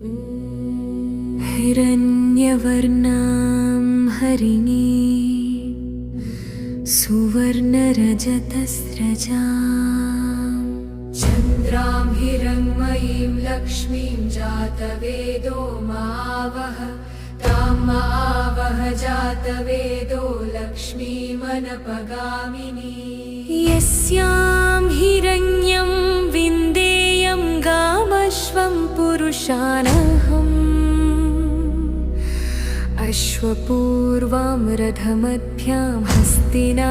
हिरण्यवर्णां हरिणी सुवर्णरजतस्रजा चन्द्रां हिरण्मयीं लक्ष्मीं जातवेदो मावह। तां मावह जातवेदो लक्ष्मीमनपगामिनी। यस्यां हिरण्यं पुरुषानहम् अश्वपूर्वां रथमध्यां हस्तिनादप्रबोधिनी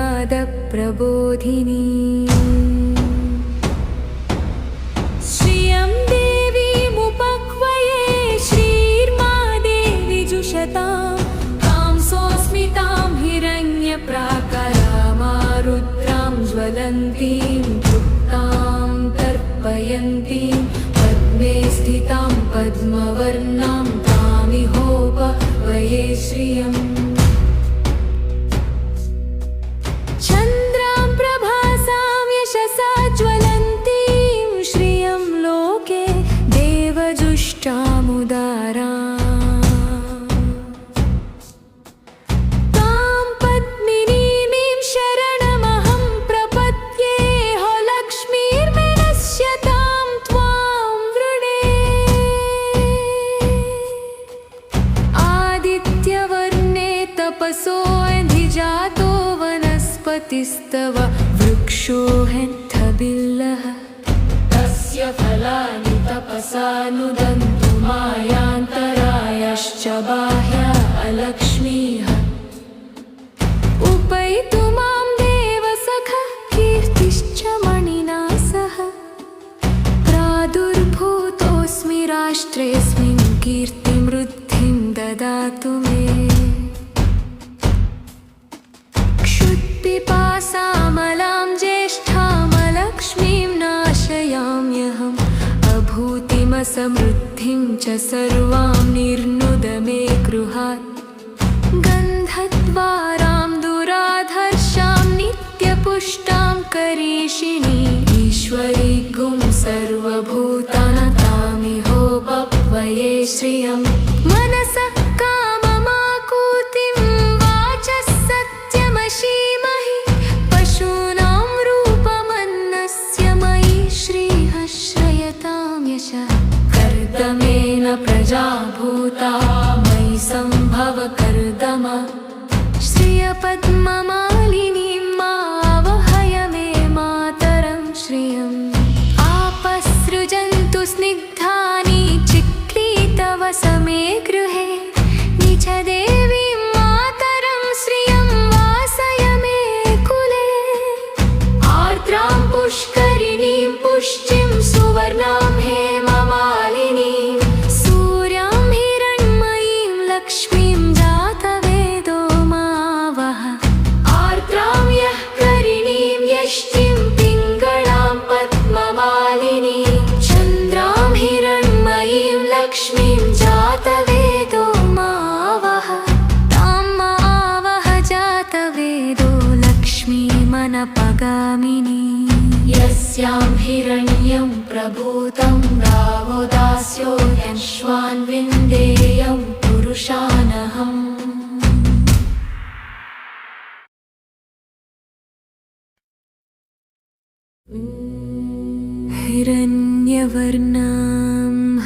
वनस्पतिस्तव वृक्षो हेन्थबिल्लः तस्य फलानि तपसा नुदन्तु मायान्तरायश्च बाह्या अलक्ष्मीः अभूतिमसमृद्धिं च सर्वां निर्नुद मे गृहात्। गन्धद्वारां दुराधर्षां नित्यपुष्टां करीषिणी ईश्वरी गुं सर्वभूतानतामिहोपवये श्रियं मनसः आपसृजन्तु स्निग्धानि चिक्लीतव समे गृहे हिरण्यं प्रभूतं गावो दास्यो यश्वान् विन्देयं पुरुषानहम्। हिरण्यवर्णां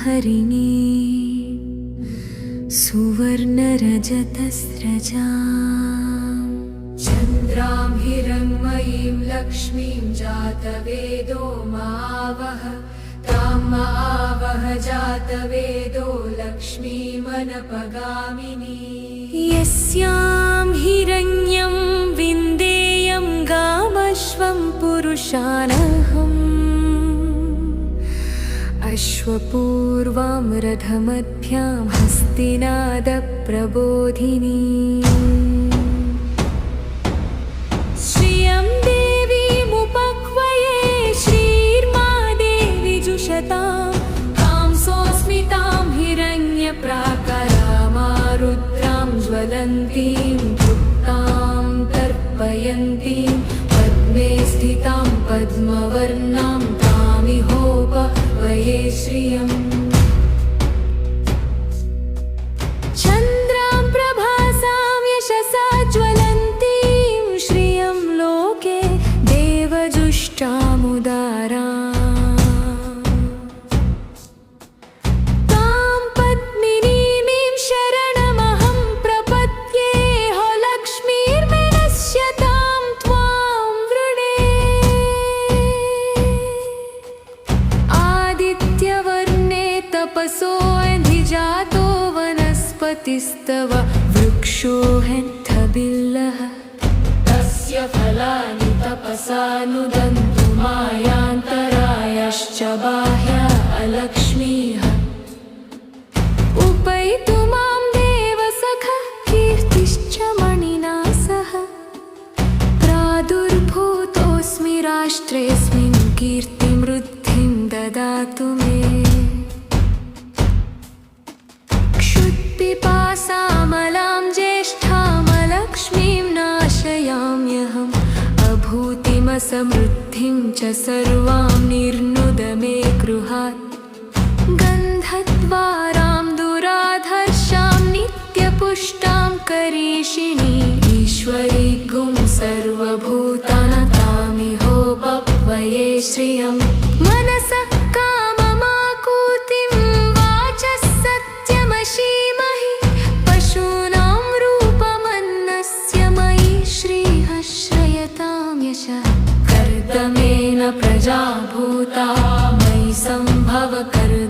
हरिणी सुवर्णरजतस्रजा चन्द्रां हिरण्मयीं लक्ष्मीं जातवेदो मावह तां मावह जातवेदो लक्ष्मीमनपगामिनी। यस्यां हिरण्यं विन्देयं गामश्वं पुरुषानहम्। अश्वपूर्वां रथमध्यां हस्तिनादप्रबोधिनी ज्वलन्तीं भुक्तां तर्पयन्तीं पद्मे स्थितां पद्मवर्णां तामिहोपवये श्रियम् चन्द्रां प्रभासां यशसा ज्वलन्तीं श्रियं लोके देवजुष्टामुदारा वनस्पतिस्तव वृक्षो हेन्थबिल्लः तस्य फलानि तपसा नुदन्तु मायान्तरायश्च बाह्या अलक्ष्मीः। उपैतु मां देवसख कीर्तिश्च मणिना सह प्रादुर्भूतोऽस्मि राष्ट्रेऽस्मिन् कीर्तिमृद्धिं ददातु मे अभूतिमसमृद्धिं च सर्वां निर्नुद मे गृहात्। गन्धद्वारां दुराधर्षां नित्यपुष्टां करीषिणी ईश्वरी गुं सर्वभूतानतामिहोपक्वये श्रियं मनसः प्रजा भूता मयि सम्भव कर्दम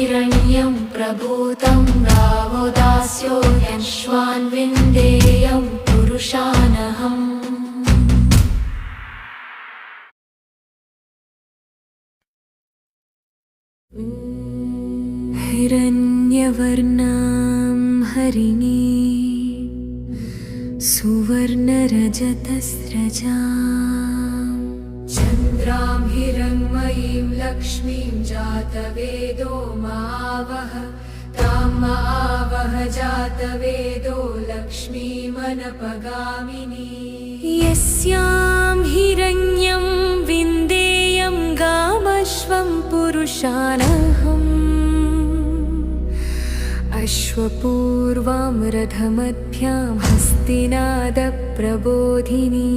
हिरण्यं प्रभूतं गावो दास्यो विन्देयं पुरुषानहम्। हिरण्यवर्णां हरिणी सुवर्णरजतस्रजा चन्द्रां हिरण्मयीं लक्ष्मीं जातवेदो मावह तां मावह जातवेदो लक्ष्मीमनपगामिनी। यस्यां हिरण्यं विन्देयं गामश्वं पुरुषानहम्। अश्वपूर्वां रथमध्यां हस्तिनादप्रबोधिनी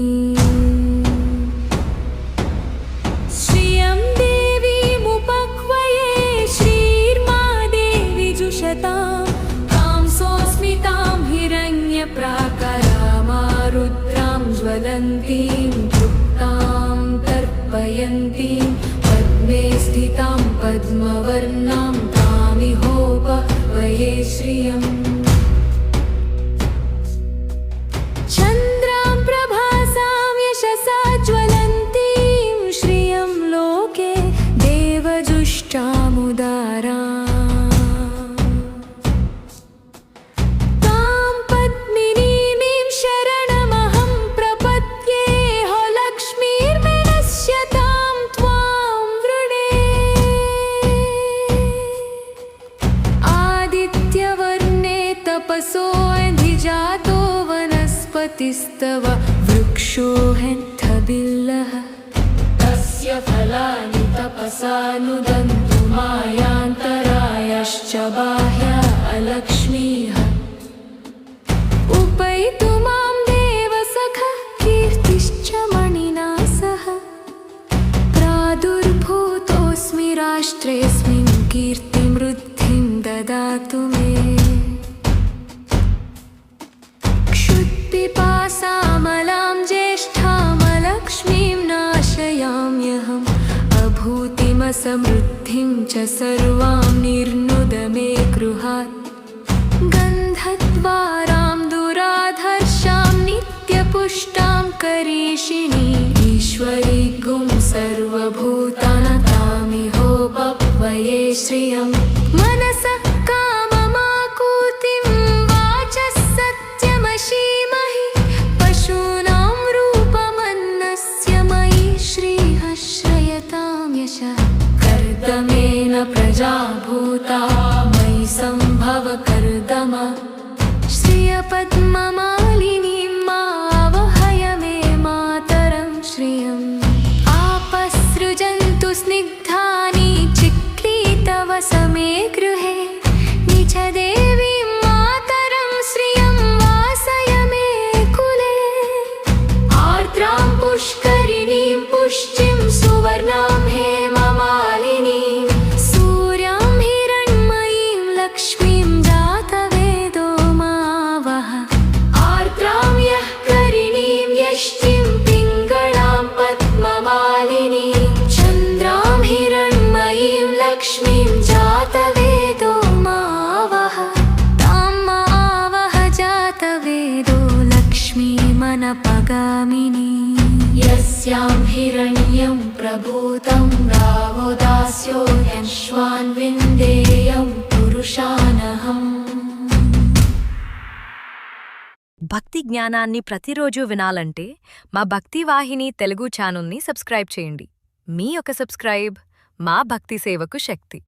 तृप्तां तर्पयन्तीं पद्मे स्थितां पद्मवर्णां तामिहोपक्वये श्रियम् तस्य फलानि तपसा नुदन्तु मायान्तरायश्च बाह्या अलक्ष्मीः। उपैतु मां देवसख कीर्तिश्च मणिना सह प्रादुर्भूतोऽस्मि राष्ट्रेऽस्मिन् कीर्तिमृद्धिं ददातु मे अभूतिमसमृद्धिं च सर्वां निर्नुद मे गृहात्। गन्धद्वारां दुराधर्षां नित्यपुष्टां करीषिणी ईश्वरी गुं सर्वभूतानतामिहोपक्वये श्रियं श्रियम् आपसृजन्तु स्निग्धानि चिक्ली तव स गृहे। निच मातरं श्रियं वासय मे कुले। आर्द्रां पुष्करिणीं पुष्टिं सुवर्णां मे सूर्यां हिरण्मयीं लक्ष्मी यस्यां हिरण्यं प्रभूतं गावो दास्यो यश्वान् विन्देयं पुरुषानहम् భక్తి జ్ఞానాన్ని ప్రతిరోజు వినాలంటే మా భక్తి వాహిని తెలుగు ఛానల్ని సబ్స్క్రైబ్ చేయండి మీ యొక్క సబ్స్క్రైబ్ మా భక్తి సేవకు శక్తి